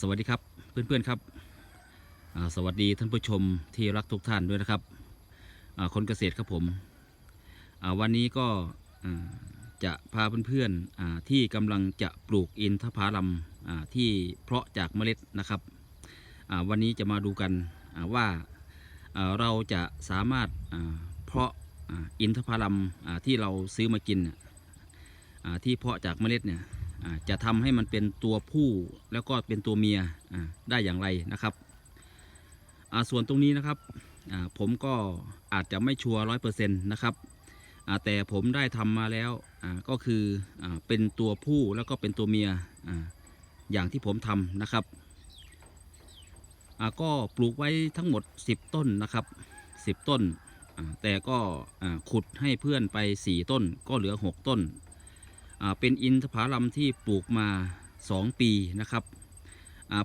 สวัสดีครับเพื่อนๆครับสวัสดีท่านผู้ชมที่รักทุกท่านด้วยนะครับคนเกษตรครับผมวันนี้ก็จะพาเพื่อนๆที่กำลังจะปลูกอินทผลัมที่เพาะจากเมล็ดนะครับวันนี้จะมาดูกันว่าเราจะสามารถเพาะอินทผลัมที่เราซื้อมากินที่เพาะจากเมล็ดเนี่ย จะทำให้มันเป็นตัวผู้แล้วก็เป็นตัวเมียได้อย่างไรนะครับส่วนตรงนี้นะครับผมก็อาจจะไม่ชัวร้อยเปอร์เซ็นต์นะครับแต่ผมได้ทำมาแล้วก็คืออเป็นตัวผู้แล้วก็เป็นตัวเมียออย่างที่ผมทำนะครับก็ปลูกไว้ทั้งหมด 10 ต้นนะครับ 10 ต้นแต่ก็ขุดให้เพื่อนไป 4 ต้นก็เหลือ 6 ต้น เป็นอินทผลัมที่ปลูกมา 2 ปีนะครับ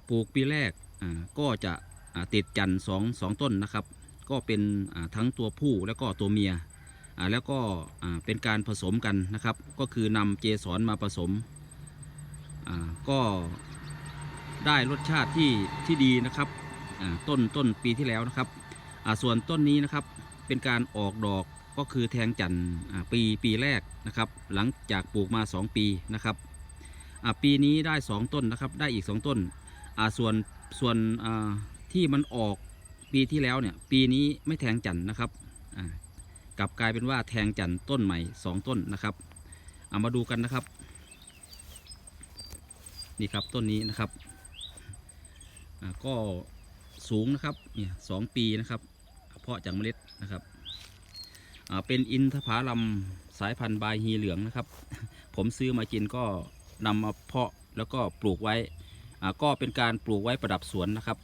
ปลูกปีแรกก็จะติดจันทร์สองสองต้นนะครับ ก็เป็นทั้งตัวผู้แล้วก็ตัวเมีย แล้วก็เป็นการผสมกันนะครับ ก็คือนำเจสรมาผสม ก็ได้รสชาติที่ที่ดีนะครับต้นต้นปีที่แล้วนะครับส่วนต้นนี้นะครับเป็นการออกดอก ก็คือแทงจันทร์ปีปีแรกนะครับ หลังจากปลูกมา 2 ปีนะครับปีนี้ได้ 2 ต้นนะครับ ได้อีก 2 ต้นส่วนส่วนที่มันออกปีที่แล้วเนี่ยปีนี้ไม่แทงจันทร์นะครับกลับกลายเป็นว่าแทงจันทร์ต้นใหม่ 2 ต้นนะครับเอามาดูกันนะครับ นี่ครับต้นนี้นะครับก็สูงนะครับเนี่ยสองปีนะครับ เพาะจากเมล็ดนะครับ เป็นอินทผลัมสายพันธุ์บายฮีเหลืองนะครับ ผมซื้อมากินก็นำมาเพาะแล้วก็ปลูกไว้ ก็เป็นการปลูกไว้ประดับสวนนะครับ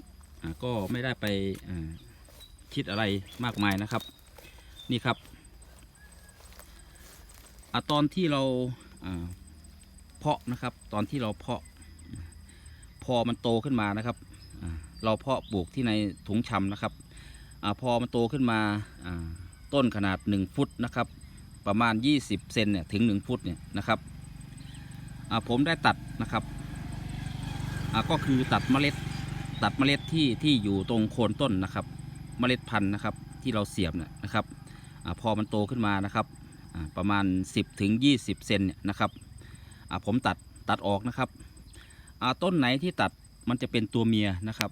ก็ไม่ได้ไปคิดอะไรมากมายนะครับ นี่ครับอตอนที่เราาเพาะนะครับ ตอนที่เราเพาะพอมันโตขึ้นมานะครับ เราเพาะปลูกที่ในถุงชำนะครับอพอมันโตขึ้นมาอา ต้นขนาด 1 ฟุตนะครับ ประมาณ 20 เซนเนี่ยถึง 1 ฟุตเนี่ยนะครับผมได้ตัดนะครับก็คือตัดเมล็ดตัดเมล็ดที่ที่อยู่ตรงโคนต้นนะครับ เมล็ดพันธุ์นะครับที่เราเสียบเนี่ยนะครับอพอมันโตขึ้นมานะครับประมาณ 10ถึง20 เซนเนี่ยนะครับผมตัดตัดออกนะครับต้นไหนที่ตัดมันจะเป็นตัวเมียนะครับ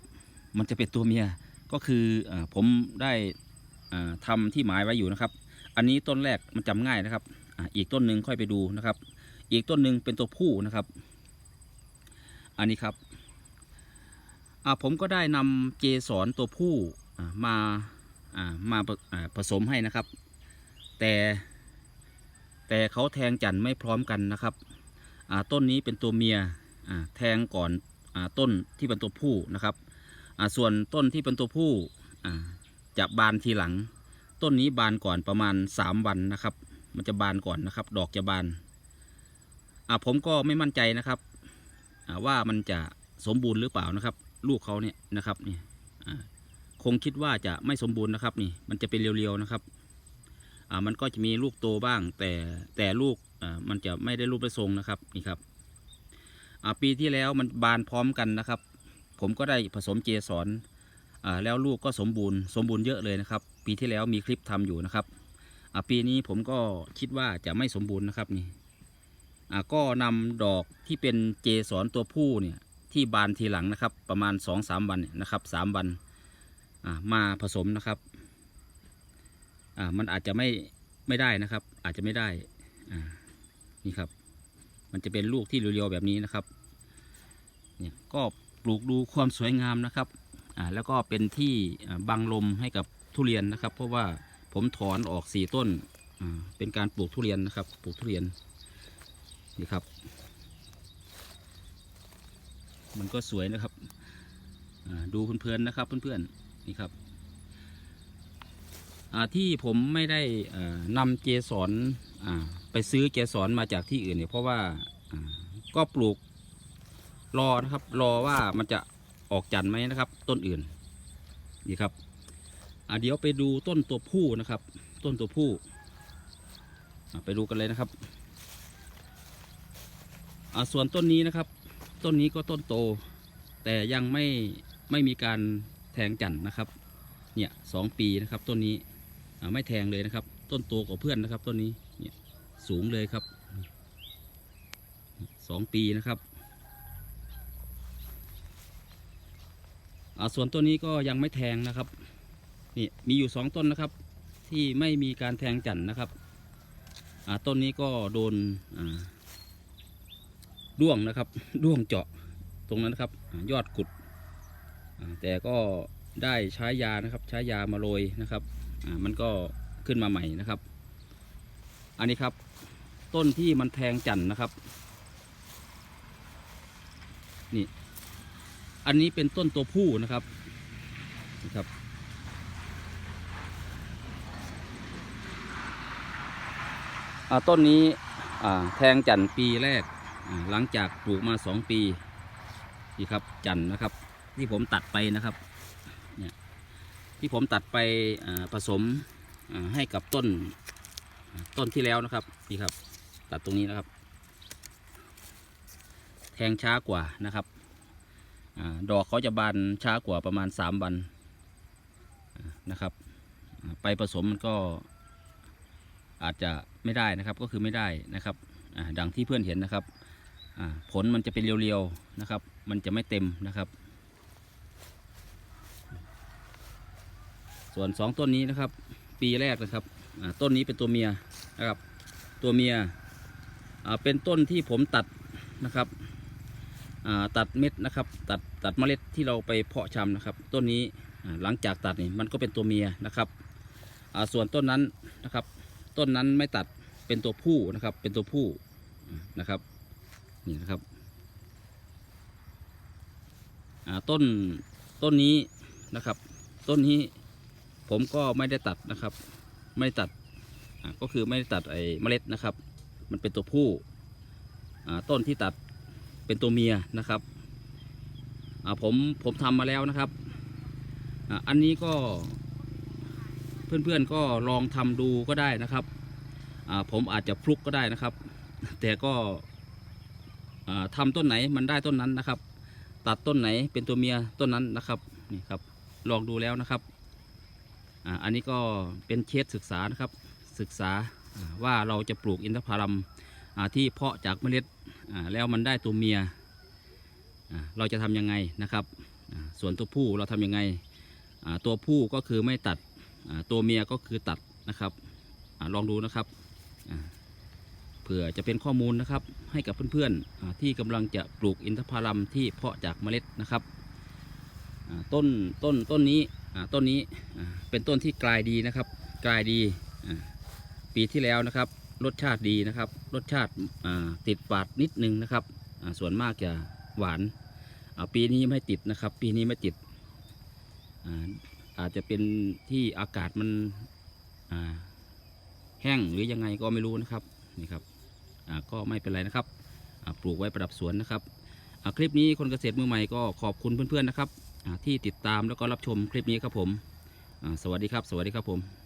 มันจะเป็นตัวเมียก็คืออผมได้ อ่าทำที่หมายไว้อยู่นะครับ อันนี้ต้นแรกมันจำง่ายนะครับออีกต้นหนึ่งค่อยไปดูนะครับ อีกต้นหนึ่งเป็นตัวผู้นะครับ อันนี้ครับผมก็ได้นำเกสรตัวผู้มามาผสมให้นะครับ แต่แต่เขาแทงจันทร์ไม่พร้อมกันนะครับต้นนี้เป็นตัวเมียแทงก่อนอต้นที่เป็นตัวผู้นะครับส่วนต้นที่เป็นตัวผู้ จะบานทีหลัง ต้นนี้บานก่อนประมาณ 3 วันนะครับ มันจะบานก่อนนะครับ ดอกจะบานอ่าผมก็ไม่มั่นใจนะครับว่ามันจะสมบูรณ์หรือเปล่านะครับ ลูกเขาเนี่ยนะครับนี่คงคิดว่าจะไม่สมบูรณ์นะครับ นี่มันจะเป็นเรียวๆนะครับอ่ามันก็จะมีลูกโตบ้าง แต่แต่ลูกอ่ามันจะไม่ได้รูปได้ทรงนะครับนี่ครับอ่าปีที่แล้วมันบานพร้อมกันนะครับ ผมก็ได้ผสมเจสรอ่า แล้วลูกก็สมบูรณ์สมบูรณ์เยอะเลยนะครับ ปีที่แล้วมีคลิปทำอยู่นะครับปีนี้ผมก็คิดว่าจะไม่สมบูรณ์นะครับนี่อ่าก็นำดอกที่เป็นเจสรตัวผู้เนี่ยที่บานทีหลังนะครับ ประมาณ2อสามวันเนี่ยนะครับสามวันอ่ามาผสมนะครับอ่ามันอาจจะไม่ไม่ได้นะครับ อาจจะไม่ได้นี่ครับ มันจะเป็นลูกที่เรียวๆแบบนี้นะครับเนี่ยก็ปลูกดูความสวยงามนะครับ แล้วก็เป็นที่บังลมให้กับทุเรียนนะครับ เพราะว่าผมถอนออกสี่ต้นเป็นการปลูกทุเรียนนะครับ ปลูกทุเรียนนี่ครับ มันก็สวยนะครับดูเพลินๆนะครับเพื่อนๆนี่ครับที่ผมไม่ได้นำเจสอ่าไปซื้อเจสรมาจากที่อื่นเนี่ยเพราะว่าก็ปลูกรอนะครับ รอว่ามันจะ ออกจันทร์ไหมนะครับ ต้นอื่นนี่ครับอะเดี๋ยวไปดูต้นตัวผู้นะครับ ต้นตัวผู้ไปดูกันเลยนะครับอะส่วนต้นนี้นะครับ ต้นนี้ก็ต้นโต แต่ยังไม่ไม่มีการแทงจันทร์นะครับ เนี่ยสองปีนะครับต้นนี้ไม่แทงเลยนะครับ ต้นโตกว่าเพื่อนนะครับ ต้นนี้เนี่ยสูงเลยครับสองปีนะครับอ่า ส่วนต้นนี้ก็ยังไม่แทงนะครับนี่มีอยู่สองต้นนะครับ ที่ไม่มีการแทงจันทร์นะครับต้นนี้ก็โดนอ่าด้วงนะครับด้วงเจาะตรงนั้นนะครับอยอดกุด แต่ก็ได้ใช้ยานะครับใช้ยามาโรยนะครับมันก็ขึ้นมาใหม่นะครับ อันนี้ครับต้นที่มันแทงจันทร์นะครับ นี่ อันนี้เป็นต้นตัวผู้นะครับนะครับ ต้นนี้แทงจันทร์ปีแรก หลังจากปลูกมาสองปีนี่ครับจันทร์นะครับ ที่ผมตัดไปนะครับเนี่ยที่ผมตัดไปผสมให้กับต้นต้นที่แล้วนะครับนี่ครับ ตัดตรงนี้นะครับ แทงช้ากว่านะครับ ดอกเขาจะบานช้ากว่าประมาณสามวันนะครับ ไปผสมมันก็อาจจะไม่ได้นะครับก็คือไม่ได้นะครับดังที่เพื่อนเห็นนะครับผลมันจะเป็นเรียวๆนะครับ มันจะไม่เต็มนะครับ ส่วนสองต้นนี้นะครับ ปีแรกนะครับต้นนี้เป็นตัวเมียนะครับ ตัวเมียเป็นต้นที่ผมตัดนะครับ ตัดเม็ดนะครับ ตัดตัดเมล็ดที่เราไปเพาะชำนะครับ ต้นนี้หลังจากตัดนี่มันก็เป็นตัวเมียนะครับส่วนต้นนั้นนะครับ ต้นนั้นไม่ตัดเป็นตัวผู้นะครับ เป็นตัวผู้นะครับนี่นะครับต้นต้นนี้นะครับ ต้นนี้ผมก็ไม่ได้ตัดนะครับ ไม่ได้ตัดก็คือไม่ได้ตัดไอ้เมล็ดนะครับ มันเป็นตัวผู้ต้นที่ตัด เป็นตัวเมียนะครับผมผมทำมาแล้วนะครับอ,อันนี้ก็เพื่อนๆก็ลองทำดูก็ได้นะครับผมอาจจะพลุกก็ได้นะครับ แต่ก็ทำต้นไหนมันได้ต้นนั้นนะครับ ตัดต้นไหนเป็นตัวเมียต้นนั้นนะครับนี่ครับลองดูแล้วนะครับอ,อันนี้ก็เป็นเคสศึกษานะครับศึกษาว่าเราจะปลูกอินทผลัมที่เพาะจากเมล็ด แล้วมันได้ตัวเมียเราจะทำยังไงนะครับ ส่วนตัวผู้เราทำยังไง ตัวผู้ก็คือไม่ตัดตัวเมียก็คือตัดนะครับอลองดูนะครับเผื่อจะเป็นข้อมูลนะครับ ให้กับเพื่อนๆที่กำลังจะปลูกอินทผลัมที่เพาะจากเมล็ดนะครับต้นต้นต้นนี้ต้นนี้เป็นต้นที่กลายดีนะครับ กลายดีปีที่แล้วนะครับ รสชาติดีนะครับ รสชาติติดฝาดนิดนึงนะครับส่วนมากจะหวานปีนี้ไม่ติดนะครับ ปีนี้ไม่ติดอาอาจจะเป็นที่อากาศมันแห้งหรือยังไงก็ไม่รู้นะครับนี่ครับก็ไม่เป็นไรนะครับปลูกไว้ประดับสวนนะครับคลิปนี้คนเกษตรมือใหม่ก็ขอบคุณเพื่อนๆนะครับที่ติดตามแล้วก็รับชมคลิปนี้ครับผมสวัสดีครับ สวัสดีครับผม